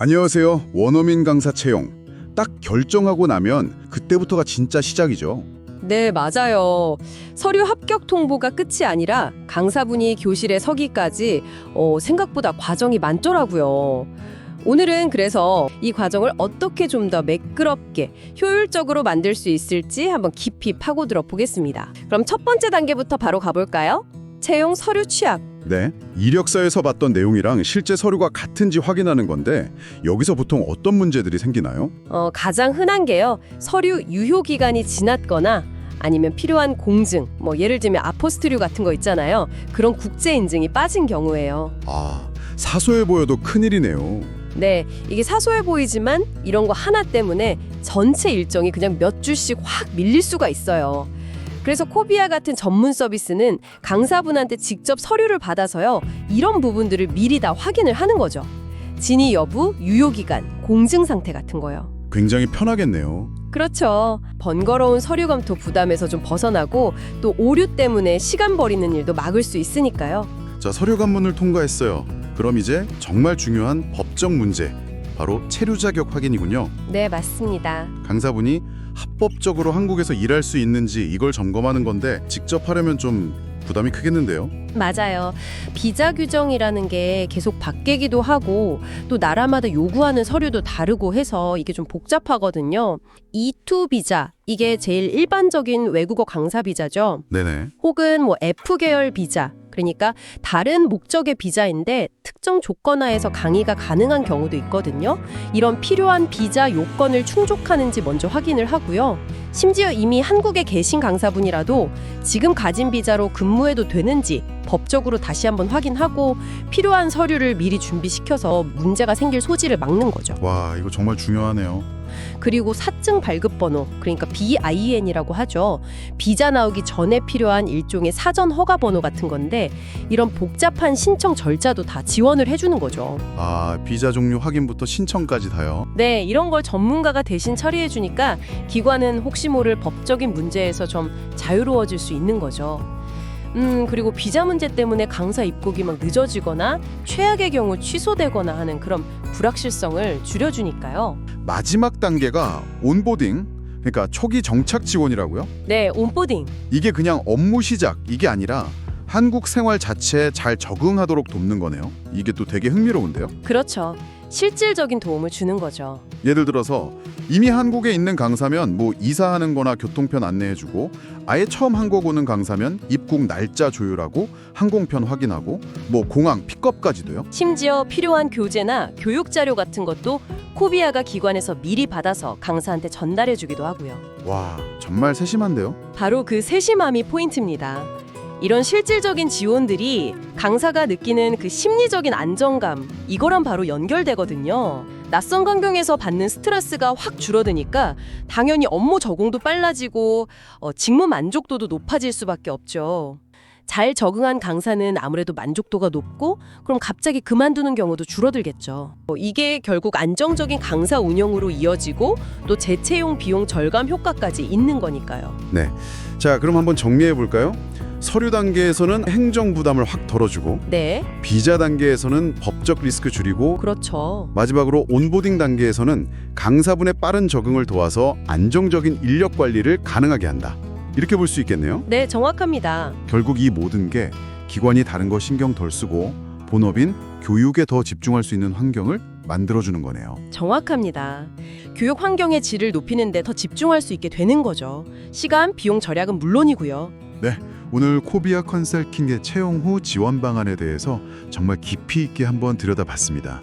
안녕하세요. 원어민 강사 채용. 딱 결정하고 나면 그때부터가 진짜 시작이죠. 네, 맞아요. 서류 합격 통보가 끝이 아니라 강사분이 교실에 서기까지 어, 생각보다 과정이 많더라고요. 오늘은 그래서 이 과정을 어떻게 좀 더 매끄럽게 효율적으로 만들 수 있을지 한번 깊이 파고들어 보겠습니다. 그럼 첫 번째 단계부터 바로 가볼까요? 채용 서류 취합. 네. 이력서에서 봤던 내용이랑 실제 서류가 같은지 확인하는 건데 여기서 보통 어떤 문제들이 생기나요? 어, 가장 흔한 게요. 서류 유효 기간이 지났거나 아니면 필요한 공증, 뭐 예를 들면 아포스트류 같은 거 있잖아요. 그런 국제 인증이 빠진 경우예요. 아, 사소해 보여도 큰일이네요. 네, 이게 사소해 보이지만 이런 거 하나 때문에 전체 일정이 그냥 몇 주씩 확 밀릴 수가 있어요. 그래서 코비아 같은 전문 서비스는 강사분한테 직접 서류를 받아서요. 이런 부분들을 미리 다 확인을 하는 거죠. 진위 여부, 유효 기간, 공증 상태 같은 거요. 굉장히 편하겠네요. 그렇죠. 번거로운 서류 검토 부담에서 좀 벗어나고 또 오류 때문에 시간 버리는 일도 막을 수 있으니까요. 자, 서류 관문을 통과했어요. 그럼 이제 정말 중요한 법적 문제, 바로 체류 자격 확인이군요. 네, 맞습니다. 강사분이 합법적으로 한국에서 일할 수 있는지 이걸 점검하는 건데 직접 하려면 좀 부담이 크겠는데요. 맞아요. 비자 규정이라는 게 계속 바뀌기도 하고 또 나라마다 요구하는 서류도 다르고 해서 이게 좀 복잡하거든요. E2 비자 이게 제일 일반적인 외국어 강사 비자죠. 네네. 혹은 뭐 F 계열 비자 그러니까 다른 목적의 비자인데 특정 조건 하에서 강의가 가능한 경우도 있거든요. 이런 필요한 비자 요건을 충족하는지 먼저 확인을 하고요. 심지어 이미 한국에 계신 강사분이라도 지금 가진 비자로 근무해도 되는지 법적으로 다시 한번 확인하고 필요한 서류를 미리 준비시켜서 문제가 생길 소지를 막는 거죠. 와, 이거 정말 중요하네요. 그리고 사증 발급 번호 그러니까 BIN이라고 하죠. 비자 나오기 전에 필요한 일종의 사전 허가 번호 같은 건데 이런 복잡한 신청 절차도 다 지 원을 해주는 거죠. 아, 비자 종류 확인부터 신청까지 다요. 네, 이런 걸 전문가가 대신 처리해 주니까 기관은 혹시 모를 법적인 문제에서 좀 자유로워질 수 있는 거죠. 음, 그리고 비자 문제 때문에 강사 입국이 막 늦어지거나 최악의 경우 취소되거나 하는 그런 불확실성을 줄여주니까요. 마지막 단계가 온보딩, 그러니까 초기 정착 지원이라고요. 네, 온보딩. 이게 그냥 업무 시작 이게 아니라 한국 생활 자체에 잘 적응하도록 돕는 거네요. 이게 또 되게 흥미로운데요. 그렇죠. 실질적인 도움을 주는 거죠. 예를 들어서 이미 한국에 있는 강사면 뭐 이사하는 거나 교통편 안내해주고 아예 처음 한국 오는 강사면 입국 날짜 조율하고 항공편 확인하고 뭐 공항 픽업까지도요. 심지어 필요한 교재나 교육 자료 같은 것도 코비아가 기관에서 미리 받아서 강사한테 전달해 주기도 하고요. 와 정말 세심한데요. 바로 그 세심함이 포인트입니다. 이런 실질적인 지원들이 강사가 느끼는 그 심리적인 안정감 이거랑 바로 연결되거든요. 낯선 환경에서 받는 스트레스가 확 줄어드니까 당연히 업무 적응도 빨라지고 어, 직무 만족도도 높아질 수밖에 없죠. 잘 적응한 강사는 아무래도 만족도가 높고 그럼 갑자기 그만두는 경우도 줄어들겠죠. 어, 이게 결국 안정적인 강사 운영으로 이어지고 또 재채용 비용 절감 효과까지 있는 거니까요. 네. 자 그럼 한번 정리해 볼까요? 서류 단계에서는 행정 부담을 확 덜어주고 네, 비자 단계에서는 법적 리스크 줄이고 그렇죠. 마지막으로 온보딩 단계에서는 강사분의 빠른 적응을 도와서 안정적인 인력 관리를 가능하게 한다. 이렇게 볼 수 있겠네요. 네, 정확합니다. 결국 이 모든 게 기관이 다른 거 신경 덜 쓰고 본업인 교육에 더 집중할 수 있는 환경을 만들어주는 거네요. 정확합니다. 교육 환경의 질을 높이는 데 더 집중할 수 있게 되는 거죠. 시간, 비용 절약은 물론이고요. 오늘 코비아 컨설팅의 채용 후 지원 방안에 대해서 정말 깊이 있게 한번 들여다봤습니다.